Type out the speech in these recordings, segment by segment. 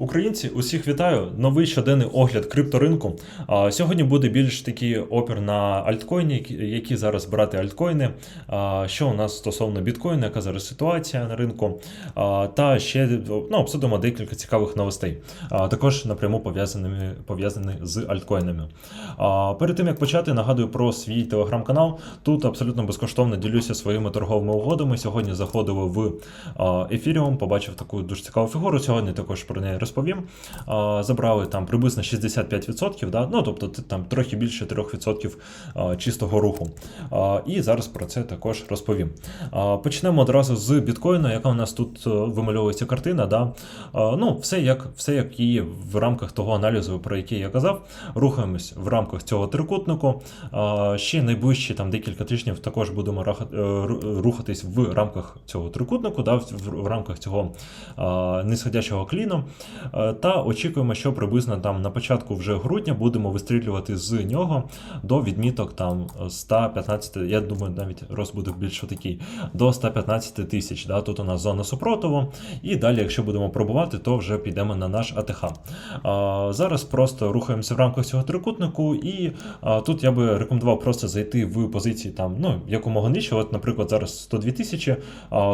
Українці, усіх вітаю! Новий щоденний огляд крипторинку. Сьогодні буде більш такий опір на альткоїни, які- зараз брати альткоїни. Що у нас стосовно біткоїна, яка зараз ситуація на ринку, та ще ну, обсудимо декілька цікавих новостей, а, також напряму пов'язаними пов'язані з альткоїнами. Перед тим як почати, нагадую про свій телеграм-канал. Тут абсолютно безкоштовно ділюся своїми торговими угодами. Сьогодні заходив в Ефіріум, побачив таку дуже цікаву фігуру. Сьогодні також про неї розповім. Забрали там приблизно 65%, да? ну тобто там трохи більше 3% чистого руху. І зараз про це також розповім. Почнемо одразу з біткоїну, яка у нас тут е, вимальовується картина. Да? Ну, все як, все як і в рамках того аналізу, про який я казав. Рухаємось в рамках цього трикутнику. Ще найближчі там декілька тижнів також будемо е, ру- рухатись в рамках цього трикутнику, да, в, рамках цього а, нисходящого кліну. Е, Та очікуємо, що приблизно там на початку вже грудня будемо вистрілювати з нього до відміток там 115, я думаю, навіть рост буде більш такий, до 115 тисяч. Да? Тут у нас зона супротиву. І далі, якщо будемо пробувати, то вже підемо на наш АТХ. А, Зараз просто рухаємося в рамках цього трикутнику, і а, тут я би рекомендував просто зайти в позиції там, ну, якомога нижче. От, наприклад, зараз 102 тисячі,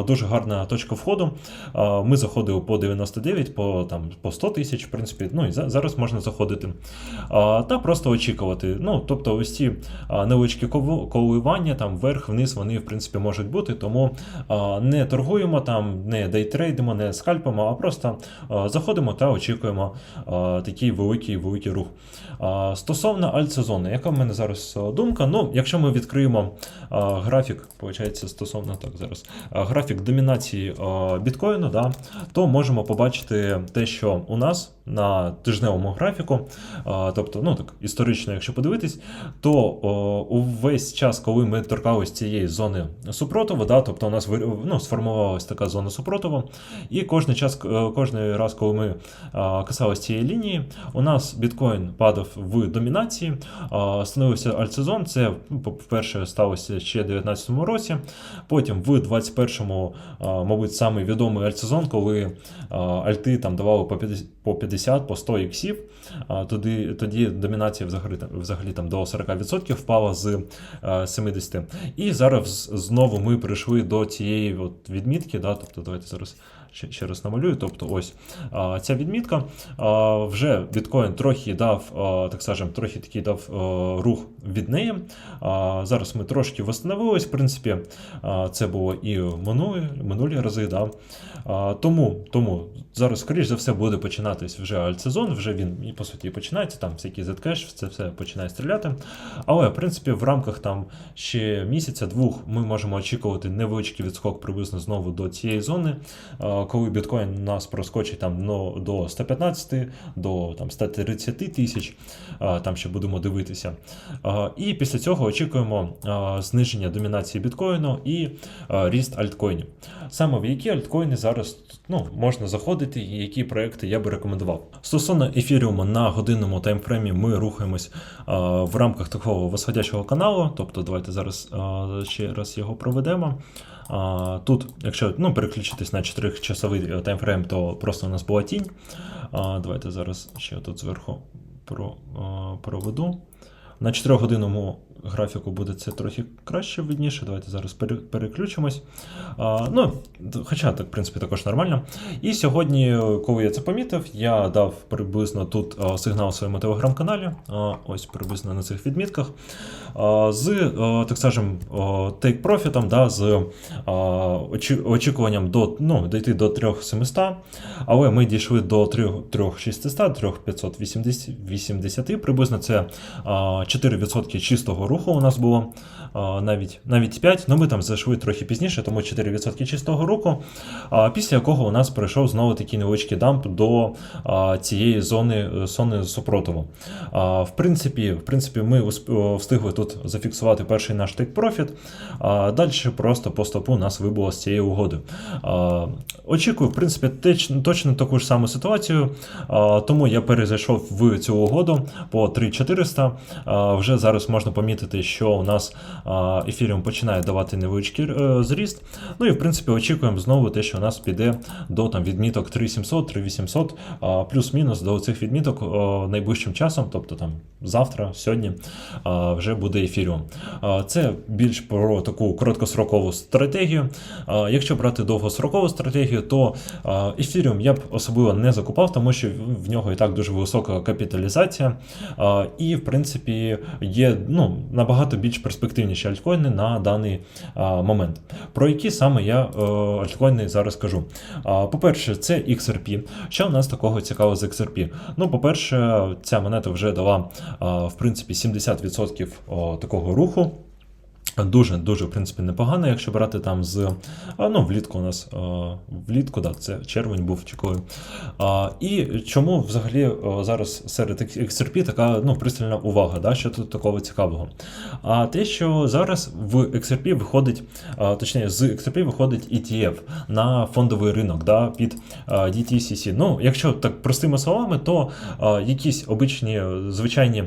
дуже гарна точка входу. А, Ми заходили по 99, по, там, по 100 тисяч, в принципі, ну і за- зараз можна заходити. Та просто очікувати. Ну, тобто, ось ці невеличкі коливання, там вверх-вниз, вони, в принципі, можуть бути. Тому не торгуємо там, не дейтрейдимо, не скальпимо, а просто заходимо та очікуємо такий великий великий рух. Стосовно альтсезону, яка в мене зараз думка? Ну, якщо ми відкриємо графік, виходить, стосовно так зараз, графік домінації біткоїну, да, то можемо побачити те, що у нас на тижневому графіку, тобто, ну так історично, якщо подивитись, то увесь час, коли ми торкались цієї зони супротиву, да, тобто у нас ну, сформувалася така зона супротиву, і кожен час, е, кожний раз, коли ми а, касались цієї лінії, у нас біткоін падав в домінації, становився альтсезон. Це ну, вперше сталося ще в 2019 році. Потім в 21-му, мабуть, самий відомий альтсезон, коли альти там давали по 50, по 50, по 100 іксів. Тоді, тоді домінація взагалі, взагалі там до 40% впала з е, 70. І зараз знову ми прийшли до цієї от відмітки. Да, тобто, давайте зараз ще, ще раз намалюю. Тобто, ось ця відмітка. Вже біткоін трохи дав, так скажем, трохи такий дав рух від неї. Зараз ми трошки восстановились. В принципі, це було і минулі, минулі рази. Да. Тому, тому зараз, скоріш за все, буде починатись вже альтсезон, вже він по суті починається. Там всякі Zcash, це все починає стріляти. Але в принципі, в рамках там ще місяця-двох ми можемо очікувати невеличкий відскок приблизно знову до цієї зони, коли біткоін у нас проскочить там ну, до 115, до там 130 тисяч. Там ще будемо дивитися. І після цього очікуємо зниження домінації біткоїну і ріст альткоїнів. Саме в які альткоїни зараз ну, можна заходити, і які проекти я би рекомендував. Стосовно ефіріуму на годинному таймфреймі ми рухаємось в рамках такого восходящого каналу. Тобто, давайте зараз ще раз його проведемо. Тут, якщо ну, переключитись на 4-часовий таймфрейм, то просто у нас була тінь. Давайте зараз ще тут зверху про, проведу. На 4-годинному графіку буде це трохи краще видніше. Давайте зараз переключимось. А, ну, хоча так, в принципі, також нормально. І сьогодні, коли я це помітив, я дав приблизно тут сигнал своєму телеграм-каналі. Ось приблизно на цих відмітках. З, так скажем, take профітом, да, з очікуванням до, ну, дійти до 3700, але ми дійшли до 3600, 3580 приблизно це а, 4% чистого руху у нас було, навіть, навіть 5, ну ми там зайшли трохи пізніше, тому 4% чистого руху, після якого у нас пройшов знову такий невеличкий дамп до цієї зони, зони супротиву. В, принципі, в принципі, ми встигли тут зафіксувати перший наш а далі просто по стопу нас вибуло з цієї угоди. Очікую, в принципі, точно таку ж саму ситуацію, тому я перезайшов в цю угоду по 3400. Вже зараз можна помітити помітити, що у нас ефіріум починає давати невеличкий е, зріст. Ну і в принципі очікуємо знову те, що у нас піде до там відміток 3700, 3800, плюс-мінус до цих відміток найближчим часом, тобто там завтра, сьогодні вже буде ефіріум. Це більш про таку короткострокову стратегію. Якщо брати довгострокову стратегію, то ефіріум я б особливо не закупав, тому що в нього і так дуже висока капіталізація. І, в принципі, є ну, набагато більш перспективніші альткоїни на даний момент. Про які саме я е, альткоїни зараз кажу. По-перше, це XRP. Що в нас такого цікавого з XRP? Ну, по-перше, ця монета вже дала в принципі 70% о, такого руху. Дуже дуже в принципі непогано, якщо брати там з ну влітку у нас влітку, так, це червень був. А, І чому взагалі зараз серед XRP така ну, пристальна увага, да, що тут такого цікавого? А те, що зараз в XRP виходить, точніше, з XRP виходить ETF на фондовий ринок да, під DTCC. Ну, якщо так простими словами, то якісь обичні звичайні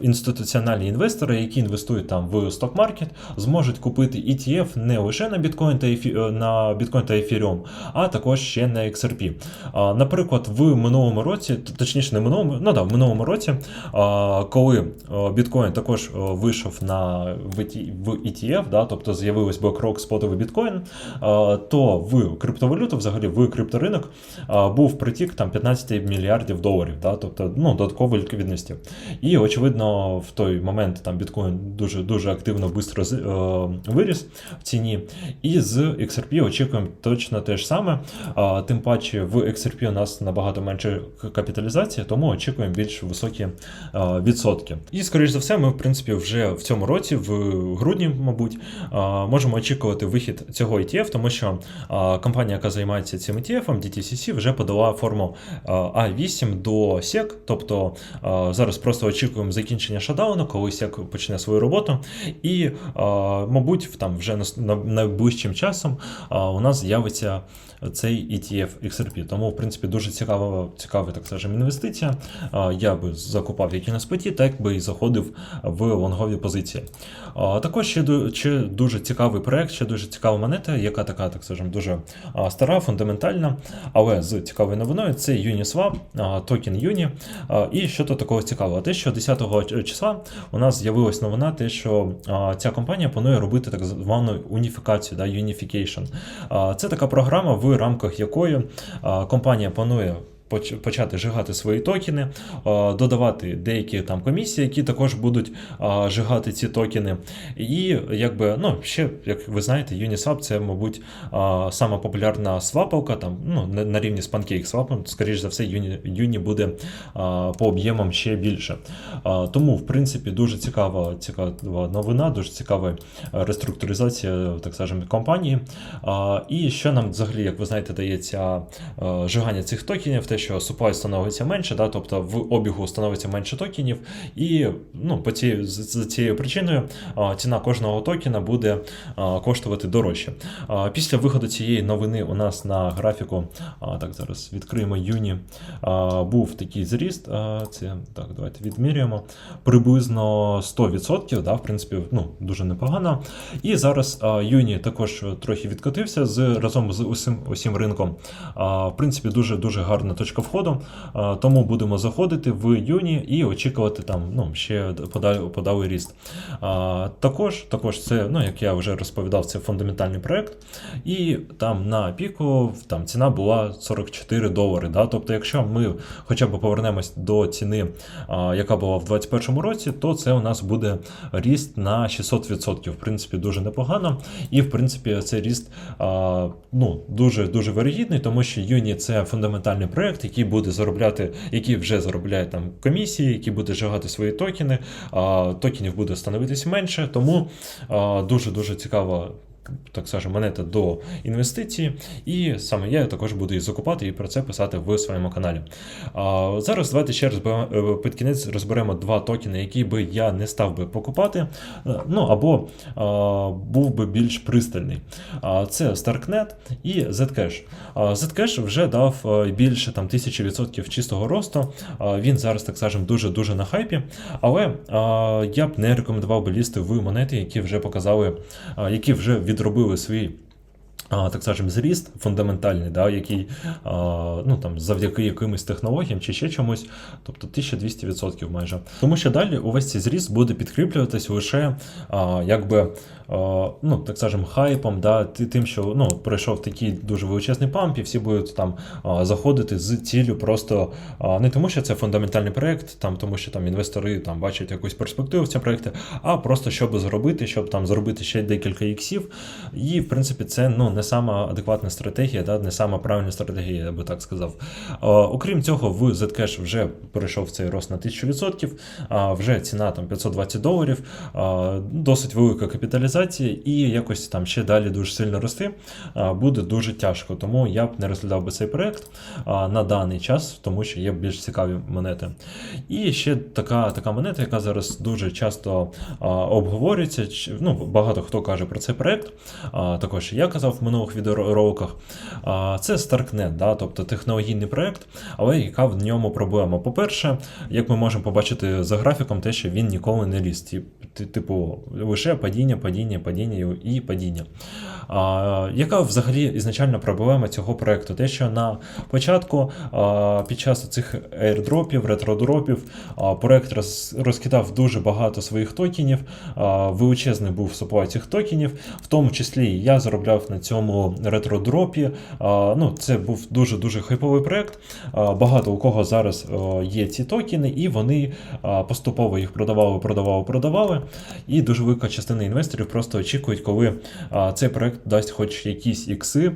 інституціональні інвестори, які інвестують там в сток-маркет, зможуть купити ETF не лише на біткоін та ефі... на біткоін та ефіріум, а також ще на XRP. Наприклад, в минулому році, точніше, не минулому, ну да, в минулому році, коли біткоін також вийшов на в ETF, да, тобто з'явилось BlackRock спотовий біткоін, то в криптовалюту, взагалі в крипторинок, був притік там 15 мільярдів доларів, да, тобто ну, додаткової ліквідності. І очевидно, в той момент там біткоін дуже дуже активно швидко виріс в ціні. І з XRP очікуємо точно те ж саме. Тим паче в XRP у нас набагато менше капіталізація, тому очікуємо більш високі відсотки. І, скоріш за все, ми, в принципі, вже в цьому році, в грудні, мабуть, можемо очікувати вихід цього ETF, тому що компанія, яка займається цим ETF, DTCC, вже подала форму A8 до SEC, тобто зараз просто очікуємо закінчення шатдауну, коли SEC почне свою роботу. І мабуть, там вже найближчим часом у нас з'явиться цей ETF XRP. Тому, в принципі, дуже цікава, цікава так скажемо, інвестиція. Я би закупав як і на споті, так би і заходив в лонгові позиції. Також ще, ще дуже цікавий проект, ще дуже цікава монета, яка така, так скажемо, дуже стара, фундаментальна, але з цікавою новиною це Uniswap, токен Uni. І що то такого цікавого? Те, що 10 числа у нас з'явилась новина, те, що ця компанія планує робити так звану уніфікацію, да, unification. Це така програма, в рамках якої компанія планує почати жигати свої токени, додавати деякі там комісії, які також будуть жигати ці токени. І якби, ну, ще, як ви знаєте, Uniswap це, мабуть, сама популярна свапалка, там, ну, на рівні з PancakeSwap, скоріш за все, Юні буде по об'ємам ще більше. Тому, в принципі, дуже цікава цікава новина, дуже цікава реструктуризація, так скажемо, компанії. І що нам взагалі, як ви знаєте, дається жигання цих токенів, те, що supply становиться менше, да, тобто в обігу становиться менше токенів, і ну, по ці, за цією причиною ціна кожного токена буде коштувати дорожче. Після виходу цієї новини у нас на графіку, так зараз відкриємо юні, був такий зріст. Це так, давайте відмірюємо приблизно 100%, да, в принципі, ну, дуже непогано. І зараз юні також трохи відкотився з разом з усім, усім ринком. В принципі, дуже дуже гарна точка точка входу, тому будемо заходити в юні і очікувати там ну, ще подалий ріст. Також також це, ну, як я вже розповідав, це фундаментальний проект. І там на піку там ціна була 44 долари. Да? Тобто, якщо ми хоча б повернемось до ціни, яка була в 2021 році, то це у нас буде ріст на 600%. В принципі, дуже непогано. І в принципі, цей ріст ну, дуже дуже вирогідний, тому що юні це фундаментальний проект проект, який буде заробляти, який вже заробляє там комісії, які буде жагати свої токени, а токенів буде становитись менше. Тому дуже дуже цікава так скажемо, монета до інвестиції, і саме я також буду її закупати і про це писати в своєму каналі. А, зараз давайте ще раз е, під кінець розберемо два токени, які би я не став би покупати, е, ну або а, був би більш пристальний. А, це Starknet і Zcash. А, Zcash вже дав е, більше там тисячі відсотків чистого росту. А, Він зараз, так скажемо, дуже-дуже на хайпі. Але а, я б не рекомендував би лізти в монети, які вже показали, які вже відробили свій. Так скажемо, зріст фундаментальний, да, який ну, там, завдяки якимось технологіям чи ще чомусь, тобто 1200% майже. Тому що далі увесь цей зріст буде підкріплюватись лише якби, ну, так скажемо, хайпом, да, тим, що ну, пройшов такий дуже величезний памп, і всі будуть там заходити з ціллю просто не тому, що це фундаментальний проект, там, тому що там інвестори там, бачать якусь перспективу в цьому проєкті, а просто щоб зробити, щоб там зробити ще декілька іксів. І, в принципі, це ну, не сама адекватна стратегія, да, не сама правильна стратегія, я би так сказав. Окрім цього, в Zcash вже перейшов цей рост на 1000%, а, вже ціна там 520 доларів, досить велика капіталізація, і якось там ще далі дуже сильно рости буде дуже тяжко. Тому я б не розглядав би цей проект на даний час, тому що є більш цікаві монети. І ще така, така монета, яка зараз дуже часто а, обговорюється. Ну, багато хто каже про цей проект. А, також я казав в минулих відеороликах. А, це Starknet, да, тобто технологійний проект, але яка в ньому проблема? По-перше, як ми можемо побачити за графіком, те, що він ніколи не ти- Типу, лише падіння, падіння, падіння і падіння. А, яка взагалі ізначальна проблема цього проекту? Те, що на початку а, під час цих airdropів, ретродропів, а, проект розкидав дуже багато своїх токенів, величезний був supply цих токенів, в тому числі я заробляв на цьому ретродропі. Ну, це був дуже-дуже хайповий проект. Багато у кого зараз є ці токени, і вони поступово їх продавали, продавали, продавали. І дуже велика частина інвесторів просто очікують, коли цей проект дасть хоч якісь ікси,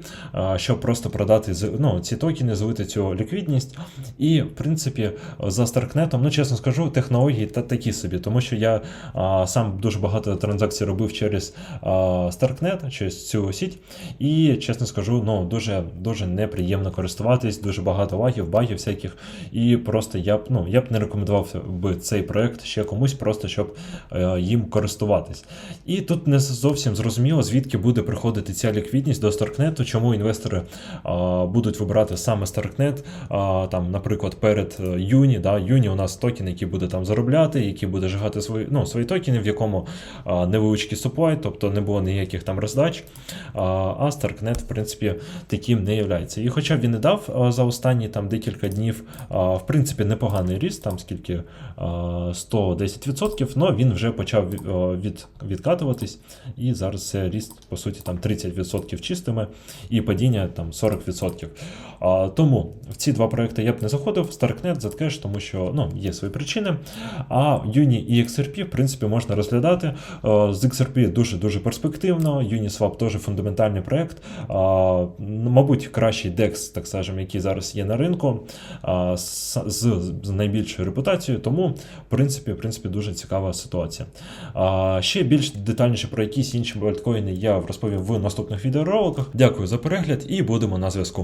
щоб просто продати ну, ці токени, злити цю ліквідність. І, в принципі, за Старкнетом, ну чесно скажу, технології та такі собі, тому що я а, сам дуже багато транзакцій робив через а, Starknet, через цю сіть. І чесно скажу, ну дуже дуже неприємно користуватись, дуже багато лагів, багів всяких. І просто я б ну я б не рекомендував би цей проект ще комусь, просто щоб е, їм користуватись. І тут не зовсім зрозуміло, звідки буде приходити ця ліквідність до Старкнету, чому інвестори а, будуть вибирати саме Старкнет, а, там, наприклад, перед е, Юні. Юні у нас токен, який буде там заробляти, який буде жигати свої, ну, свої токени, в якому а, невеличкий supply, тобто не було ніяких там роздач. А, Starknet, в принципі, таким не являється. І хоча він і дав за останні там декілька днів, а, в принципі, непоганий ріст, там скільки а, 110%, але він вже почав від, відкатуватись, і зараз це ріст, по суті, там 30% чистими і падіння там 40%. А, тому в ці два проекти я б не заходив, Starknet, Zcash, тому що ну, є свої причини. А Uni і XRP, в принципі, можна розглядати. Е, З XRP дуже-дуже перспективно. Uniswap теж фундаментальний проект. Ну, Мабуть, кращий DEX, так скажемо, який зараз є на ринку, з найбільшою репутацією. Тому, в принципі, в принципі, дуже цікава ситуація. Ще більш детальніше про якісь інші альткоїни я розповім в наступних відеороликах. Дякую за перегляд і будемо на зв'язку.